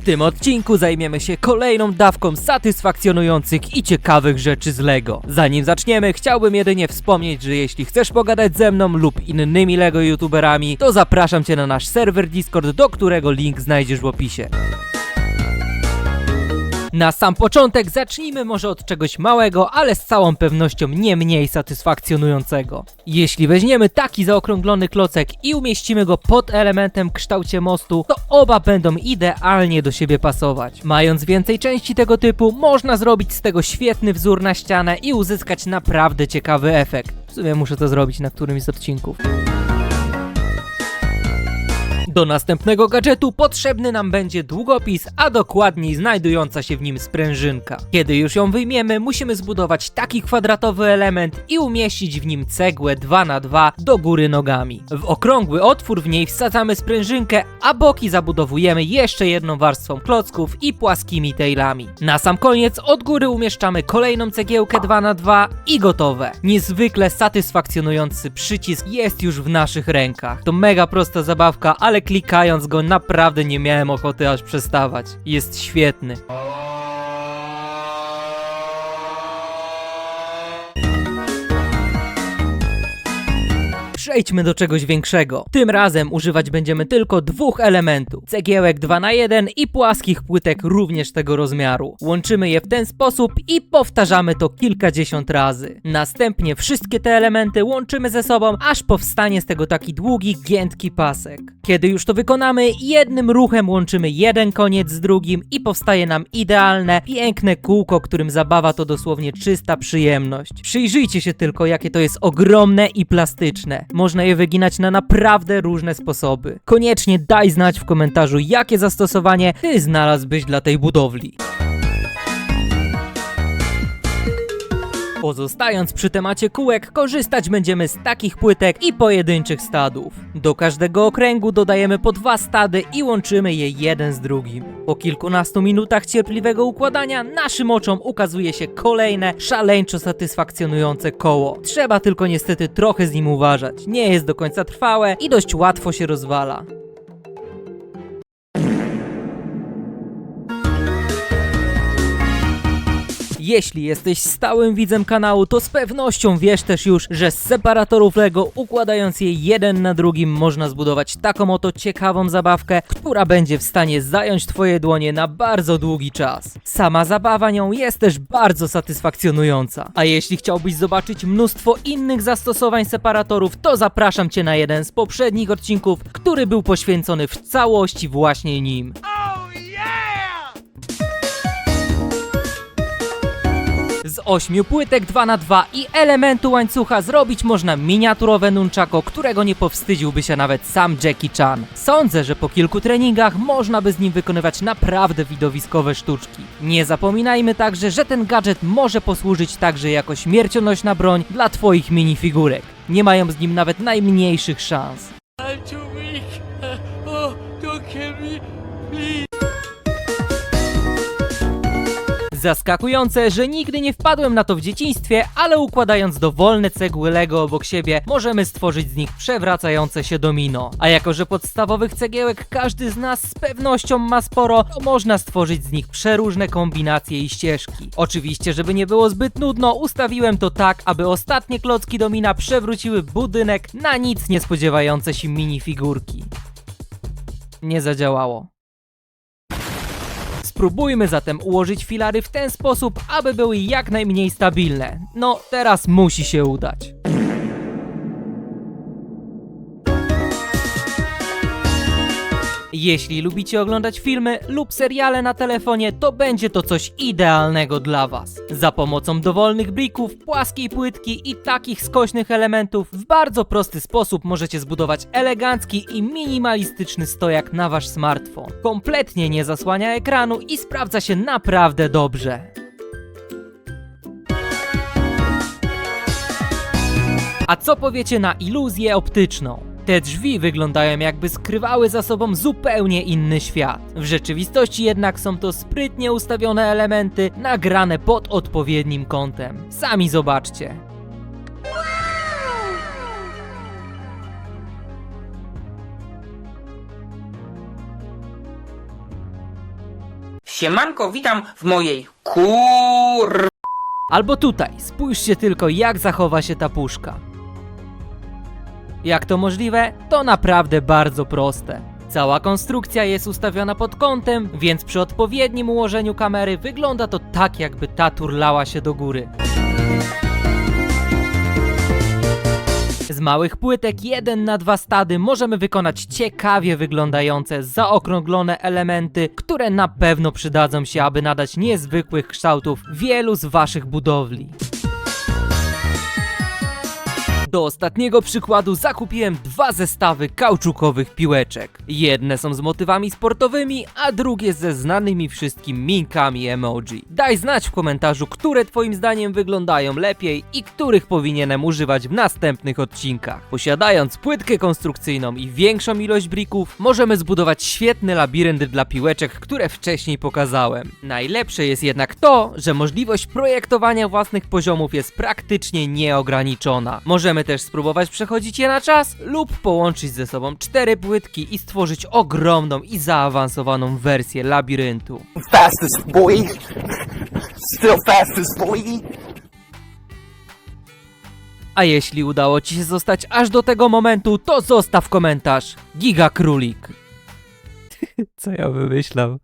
W tym odcinku zajmiemy się kolejną dawką satysfakcjonujących i ciekawych rzeczy z LEGO. Zanim zaczniemy, chciałbym jedynie wspomnieć, że jeśli chcesz pogadać ze mną lub innymi LEGO youtuberami, to zapraszam cię na nasz serwer Discord, do którego link znajdziesz w opisie. Na sam początek zacznijmy może od czegoś małego, ale z całą pewnością nie mniej satysfakcjonującego. Jeśli weźmiemy taki zaokrąglony klocek i umieścimy go pod elementem w kształcie mostu, to oba będą idealnie do siebie pasować. Mając więcej części tego typu, można zrobić z tego świetny wzór na ścianę i uzyskać naprawdę ciekawy efekt. W sumie muszę to zrobić na którymś z odcinków. Do następnego gadżetu potrzebny nam będzie długopis, a dokładniej znajdująca się w nim sprężynka. Kiedy już ją wyjmiemy, musimy zbudować taki kwadratowy element i umieścić w nim cegłę 2x2 do góry nogami. W okrągły otwór w niej wsadzamy sprężynkę, a boki zabudowujemy jeszcze jedną warstwą klocków i płaskimi tailami. Na sam koniec od góry umieszczamy kolejną cegiełkę 2x2 i gotowe. Niezwykle satysfakcjonujący przycisk jest już w naszych rękach. To mega prosta zabawka, ale klikając go naprawdę nie miałem ochoty aż przestawać. Jest świetny. Przejdźmy do czegoś większego. Tym razem używać będziemy tylko dwóch elementów. Cegiełek 2 na 1 i płaskich płytek również tego rozmiaru. Łączymy je w ten sposób i powtarzamy to kilkadziesiąt razy. Następnie wszystkie te elementy łączymy ze sobą, aż powstanie z tego taki długi, giętki pasek. Kiedy już to wykonamy, jednym ruchem łączymy jeden koniec z drugim i powstaje nam idealne, piękne kółko, którym zabawa to dosłownie czysta przyjemność. Przyjrzyjcie się tylko, jakie to jest ogromne i plastyczne. Można je wyginać na naprawdę różne sposoby. Koniecznie daj znać w komentarzu, jakie zastosowanie ty znalazłbyś dla tej budowli. Pozostając przy temacie kółek, korzystać będziemy z takich płytek i pojedynczych stadów. Do każdego okręgu dodajemy po dwa stady i łączymy je jeden z drugim. Po kilkunastu minutach cierpliwego układania naszym oczom ukazuje się kolejne, szaleńczo satysfakcjonujące koło. Trzeba tylko niestety trochę z nim uważać. Nie jest do końca trwałe i dość łatwo się rozwala. Jeśli jesteś stałym widzem kanału, to z pewnością wiesz też już, że z separatorów LEGO układając je jeden na drugim można zbudować taką oto ciekawą zabawkę, która będzie w stanie zająć twoje dłonie na bardzo długi czas. Sama zabawa nią jest też bardzo satysfakcjonująca. A jeśli chciałbyś zobaczyć mnóstwo innych zastosowań separatorów, to zapraszam cię na jeden z poprzednich odcinków, który był poświęcony w całości właśnie nim. Z ośmiu płytek 2 na 2 i elementu łańcucha zrobić można miniaturowe nunchako, którego nie powstydziłby się nawet sam Jackie Chan. Sądzę, że po kilku treningach można by z nim wykonywać naprawdę widowiskowe sztuczki. Nie zapominajmy także, że ten gadżet może posłużyć także jako śmiercionośna broń dla twoich minifigurek. Nie mają z nim nawet najmniejszych szans. Zaskakujące, że nigdy nie wpadłem na to w dzieciństwie, ale układając dowolne cegły Lego obok siebie, możemy stworzyć z nich przewracające się domino. A jako, że podstawowych cegiełek każdy z nas z pewnością ma sporo, to można stworzyć z nich przeróżne kombinacje i ścieżki. Oczywiście, żeby nie było zbyt nudno, ustawiłem to tak, aby ostatnie klocki domina przewróciły budynek na nic nie spodziewające się minifigurki. Nie zadziałało. Spróbujmy zatem ułożyć filary w ten sposób, aby były jak najmniej stabilne. No, teraz musi się udać. Jeśli lubicie oglądać filmy lub seriale na telefonie, to będzie to coś idealnego dla Was. Za pomocą dowolnych blików, płaskiej płytki i takich skośnych elementów w bardzo prosty sposób możecie zbudować elegancki i minimalistyczny stojak na Wasz smartfon. Kompletnie nie zasłania ekranu i sprawdza się naprawdę dobrze. A co powiecie na iluzję optyczną? Te drzwi wyglądają jakby skrywały za sobą zupełnie inny świat. W rzeczywistości jednak są to sprytnie ustawione elementy nagrane pod odpowiednim kątem. Sami zobaczcie. Siemanko, witam w mojej kur... Albo tutaj, spójrzcie tylko jak zachowa się ta puszka. Jak to możliwe? To naprawdę bardzo proste. Cała konstrukcja jest ustawiona pod kątem, więc przy odpowiednim ułożeniu kamery wygląda to tak jakby ta turlała się do góry. Z małych płytek 1 na 2 stady możemy wykonać ciekawie wyglądające, zaokrąglone elementy, które na pewno przydadzą się, aby nadać niezwykłych kształtów wielu z waszych budowli. Do ostatniego przykładu zakupiłem dwa zestawy kauczukowych piłeczek. Jedne są z motywami sportowymi, a drugie ze znanymi wszystkim minkami emoji. Daj znać w komentarzu, które twoim zdaniem wyglądają lepiej i których powinienem używać w następnych odcinkach. Posiadając płytkę konstrukcyjną i większą ilość brików, możemy zbudować świetny labirynt dla piłeczek, które wcześniej pokazałem. Najlepsze jest jednak to, że możliwość projektowania własnych poziomów jest praktycznie nieograniczona. Możemy też spróbować przechodzić je na czas lub połączyć ze sobą cztery płytki i stworzyć ogromną i zaawansowaną wersję labiryntu. fastest boy. Still fastest boy. A jeśli udało Ci się zostać aż do tego momentu, to zostaw komentarz. Giga Królik. Co ja wymyślam?